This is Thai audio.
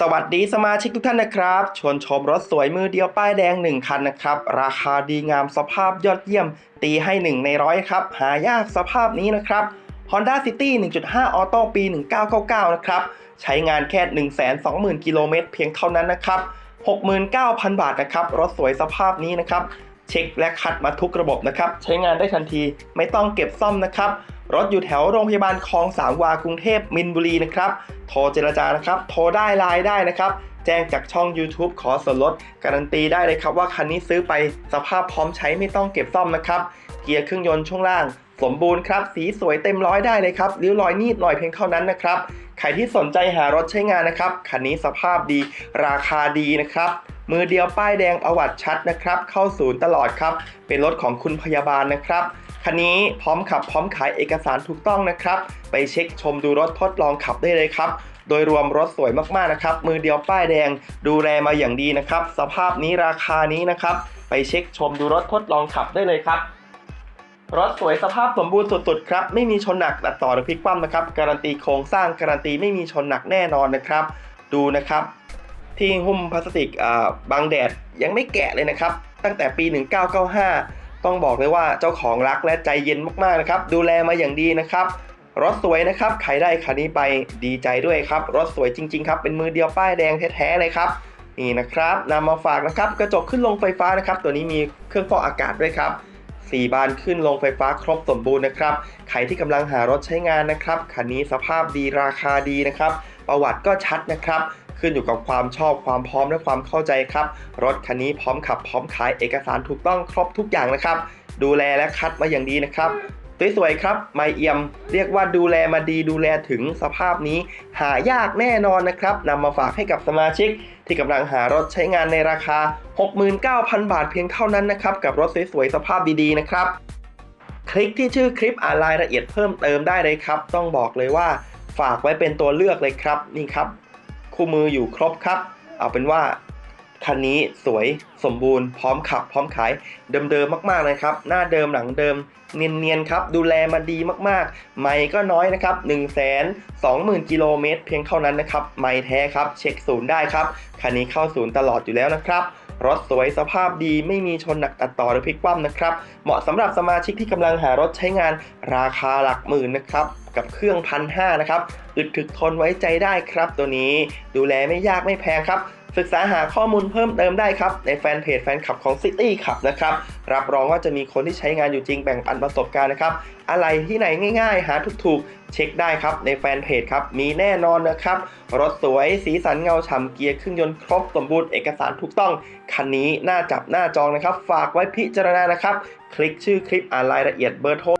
สวัสดีสมาชิกทุกท่านนะครับ ชวนชมรถสวยมือเดียวป้ายแดง 1 คันนะครับ ราคาดีงามสภาพยอดเยี่ยม ตีให้ 1 ในร้อยครับ หายากสภาพนี้นะครับ Honda City 1.5 Auto ปี 1999 นะครับ ใช้งานแค่ 120,000 กิโลเมตรเพียงเท่านั้นนะครับ 69,000 บาทนะครับ รถสวยสภาพนี้นะครับ เช็คและคัดมาทุกระบบนะครับ ใช้งานได้ทันทีไม่ต้องเก็บซ่อมนะครับ รถอยู่แถวโรงพยาบาลคลองสามวากรุงเทพมินบุรีนะครับ โทรเจรจานะครับ โทรได้ไลน์ได้นะครับ แจ้งจากช่อง YouTube ขอส่วนลด การันตีได้เลยครับว่าคันนี้ซื้อไปสภาพพร้อมใช้ไม่ต้องเก็บซ่อมนะครับ เกียร์เครื่องยนต์ช่วงล่าง สมบูรณ์ครับ สีสวยเต็มร้อยได้เลยครับริ้วรอยนิดหน่อยเพียงเท่านั้นนะครับ ใครที่สนใจหารถใช้งานนะครับ คันนี้สภาพดี ราคาดีนะครับมือเดียวป้ายแดงประวัติชัดนะครับ เข้าศูนย์ตลอดครับ เป็นรถของคุณพยาบาลนะครับ คันนี้พร้อมขับพร้อมขายเอกสารถูกต้องนะครับ ไปเช็คชมดูรถทดลองขับได้เลยครับ โดยรวมรถสวยมากๆนะครับ มือเดียวป้ายแดงดูแลมาอย่างดีนะครับ สภาพนี้ราคานี้นะครับ ไปเช็คชมดูรถทดลองขับได้เลยครับรถสวยสภาพสมบูรณ์สุดๆครับไม่มีชนหนักตัดต่อหรือพลิกคว่ำนะครับการันตีโครงสร้างการันตีไม่มีชนหนักแน่นอนนะครับ ดูนะครับ ที่หุ้มพลาสติกอ่าบังแดดยังไม่แกะเลยนะครับ ตั้งแต่ปี 1995 ต้องบอกเลยว่าเจ้าของรักและใจเย็นมากๆนะครับ ดูแลมาอย่างดีนะครับ รถสวยนะครับใครได้คันนี้ไปดีใจด้วยครับ รถสวยจริง ๆ ครับ เป็นมือเดียวป้ายแดงแท้ๆเลยครับ นี่นะครับนำมาฝากนะครับ กระจกขึ้นลงไฟฟ้านะครับ ตัวนี้มีเครื่องฟอกอากาศด้วยครับ4บานขึ้นลงไฟฟ้าครบสมบูรณ์นะครับ ใครที่กำลังหารถใช้งานนะครับ คันนี้สภาพดีราคาดีนะครับ ประวัติก็ชัดนะครับ ขึ้นอยู่กับความชอบความพร้อมและความเข้าใจครับ รถคันนี้พร้อมขับพร้อมขายเอกสารถูกต้องครบทุกอย่างนะครับ ดูแลและคัดมาอย่างดีนะครับสวยๆครับไมเอียม เรียกว่าดูแลมาดีดูแลถึงสภาพนี้ หายากแน่นอนนะครับนำมาฝากให้กับสมาชิก ที่กำลังหารถใช้งานในราคา 69,000 บาทเพียงเท่านั้นนะครับ กับรถสวยๆสภาพดีๆนะครับ คลิกที่ชื่อคลิปอ่านรายละเอียดเพิ่มเติมได้เลยครับ ต้องบอกเลยว่า ฝากไว้เป็นตัวเลือกเลยครับนี่ครับ คู่มืออยู่ครบครับ เอาเป็นว่าคันนี้สวยสมบูรณ์พร้อมขับ พร้อมขายเดิมๆมากๆเลยครับ หน้าเดิมหลังเดิมเนียนๆครับ ดูแลมาดีมากๆ ไม่ก็น้อยนะครับ 1 2 0 0 0 0 กิโลเมตรเพียงเท่านั้นนะครับ ไม่แท้ครับ เช็คศูนย์ได้ครับ คันนี้เข้าศูนย์ตลอดอยู่แล้วนะครับ รถสวยสภาพดีไม่มีชนหนักตัดต่อหรือพลิกคว่ำนะครับ เหมาะสำหรับสมาชิกที่กำลังหารถใช้งานราคาหลักหมื่นนะครับกับเครื่องพันห้านะครับ อึดถึกทนไว้ใจได้ครับตัวนี้ ดูแลไม่ยากไม่แพงครับ ศึกษาหาข้อมูลเพิ่มเติมได้ครับ ในแฟนเพจแฟนคลับของ City ขับนะครับ รับรองว่าจะมีคนที่ใช้งานอยู่จริงแบ่งปันประสบการณ์นะครับ อะไรที่ไหนง่าย ๆ หาถูกๆ เช็คได้ครับ ในแฟนเพจครับ มีแน่นอนนะครับ รถสวยสีสันเงาฉ่ำเกียร์เครื่องยนต์ครบสมบูรณ์เอกสารถูกต้อง คันนี้น่าจับหน้าจองนะครับ ฝากไว้พิจารณานะครับ คลิกชื่อคลิปอ่านรายละเอียดเบอร์โทร